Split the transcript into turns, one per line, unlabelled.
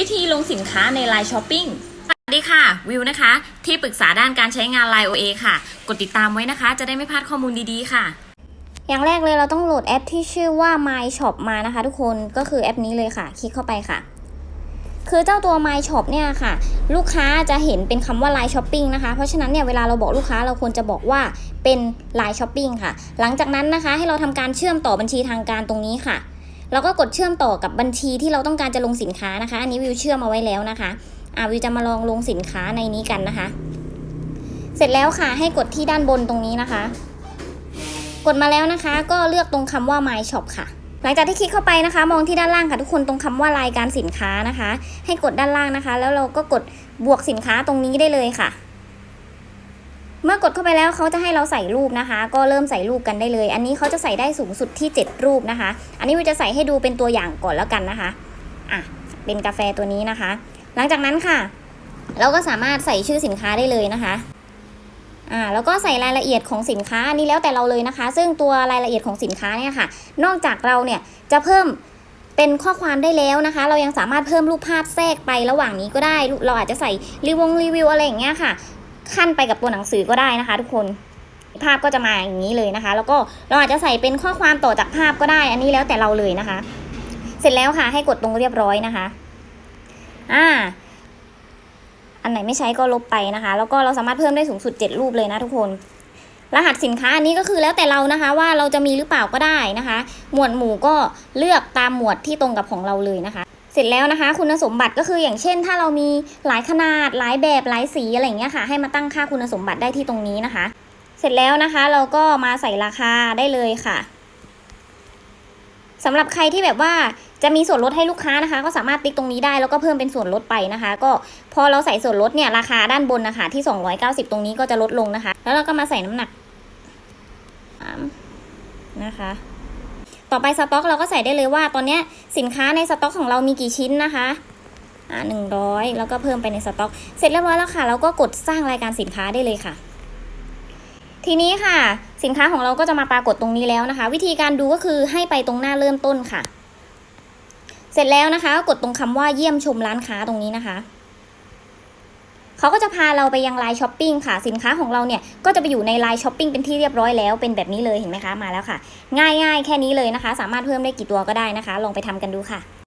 วิธีลงสินค้าใน Line Shopping สวัสดีค่ะ วิวนะคะ ที่ปรึกษาด้านการใช้งาน Line OA ค่ะ กดติดตามไว้นะคะ จะได้ไม่พลาดข้อมูลดีๆค่ะ
อย่างแรกเลยเราต้องโหลดแอปที่ชื่อว่า My Shop มานะคะทุกคนก็คือแอปนี้เลยค่ะ คลิกเข้าไปค่ะ คือเจ้าตัว My Shop เนี่ยค่ะ ลูกค้าจะเห็นเป็นคำว่า Line Shopping นะคะ เพราะฉะนั้นเนี่ยเวลาเราบอกลูกค้าเราควรจะบอกว่าเป็น Line Shopping ค่ะ หลังจากนั้นนะคะให้เราทำการเชื่อมต่อบัญชีทางการตรงนี้ค่ะ เราก็กดเชื่อมต่อกับบัญชีที่เราต้องการจะลงสินค้านะคะ อันนี้วิวเชื่อมเอาไว้แล้วนะคะ อ่าวิวจะมาลองลงสินค้าในนี้กันนะคะ เสร็จแล้วค่ะให้กดที่ด้านบนตรงนี้นะคะ กดมาแล้วนะคะ ก็เลือกตรงคำว่า My Shop ค่ะ หลังจากที่คลิกเข้าไปนะคะ มองที่ด้านล่างค่ะทุกคนตรงคำว่ารายการสินค้านะคะ ให้กดด้านล่างนะคะ แล้วเราก็กดบวกสินค้าตรงนี้ได้เลยค่ะ เมื่อกดเข้าไปแล้วเขาจะให้เราใส่รูปนะคะ ก็เริ่มใส่รูปกันได้เลย อันนี้เขาจะใส่ได้สูงสุดที่ 7 รูปนะคะ อันนี้วิวจะใส่ให้ดูเป็นตัวอย่างก่อนแล้วกันนะคะอะเป็นกาแฟตัวนี้นะคะ หลังจากนั้นค่ะ เราก็สามารถใส่ชื่อสินค้าได้เลยนะคะอ่าแล้วก็ใส่รายละเอียดของสินค้าอันนี้แล้วแต่เราเลยนะคะ ซึ่งตัวรายละเอียดของสินค้าเนี่ยค่ะ นอกจากเราเนี่ยจะเพิ่มเป็นข้อความได้แล้วนะคะ เรายังสามารถเพิ่มรูปภาพแทรกไประหว่างนี้ก็ได้ เราอาจจะใส่รีวงรีวิวอะไรอย่างเงี้ยค่ะ ขั้นไปกับตัวหนังสือก็ได้นะคะ ทุกคนภาพก็จะมาอย่างนี้เลยนะคะ แล้วก็เราอาจจะใส่เป็นข้อความต่อจากภาพก็ได้ อันนี้แล้วแต่เราเลยนะคะ เสร็จแล้วค่ะ ให้กดตรงเรียบร้อยนะคะ อ่า อันไหนไม่ใช้ก็ลบไปนะคะ แล้วก็เราสามารถเพิ่มได้สูงสุด 7 รูปเลยนะทุกคน รหัสสินค้าอันนี้ก็คือแล้วแต่เรานะคะ ว่าเราจะมีหรือเปล่าก็ได้นะคะ หมวดหมู่ก็เลือกตามหมวดที่ตรงกับของเราเลยนะคะ เสร็จแล้วนะคะ คุณสมบัติก็คืออย่างเช่น ถ้าเรามีหลายขนาดหลายแบบหลายสีอะไรอย่างเงี้ยค่ะ ให้มาตั้งค่าคุณสมบัติได้ที่ตรงนี้นะคะ เสร็จแล้วนะคะ เราก็มาใส่ราคาได้เลยค่ะสำหรับใครที่แบบว่าจะมีส่วนลดให้ลูกค้านะคะ ก็สามารถติ๊กตรงนี้ได้แล้วก็เพิ่มเป็นส่วนลดไปนะคะ ก็พอเราใส่ส่วนลดเนี่ยราคาด้านบนนะคะ ที่ 290 ตรงนี้ก็จะลดลงนะคะ แล้วเราก็มาใส่น้ำหนักสามนะคะ ต่อไปสต็อกเราก็ใส่ได้เลยว่า ตอนนี้สินค้าในสต็อกของเรามีกี่ชิ้นนะคะอ่าหนึ่งร้อยแล้วก็เพิ่มไปในสต็อก เสร็จเรียบร้อยแล้วค่ะ เราก็กดสร้างรายการสินค้าได้เลยค่ะ ทีนี้ค่ะ สินค้าของเราก็จะมาปรากฏตรงนี้แล้วนะคะ วิธีการดูก็คือให้ไปตรงหน้าเริ่มต้นค่ะ เสร็จแล้วนะคะก็กดตรงคำว่าเยี่ยมชมร้านค้าตรงนี้นะคะ เขาก็จะพาเราไปยังไลน์ช้อปปิ้งค่ะ สินค้าของเราเนี่ยก็จะไปอยู่ในไลน์ช้อปปิ้งเป็นที่เรียบร้อยแล้วเป็นแบบนี้เลยเห็นไหมคะมาแล้วค่ะ ง่ายๆ แค่นี้เลยนะคะ สามารถเพิ่มได้กี่ตัวก็ได้นะคะ ลองไปทำกันดูค่ะ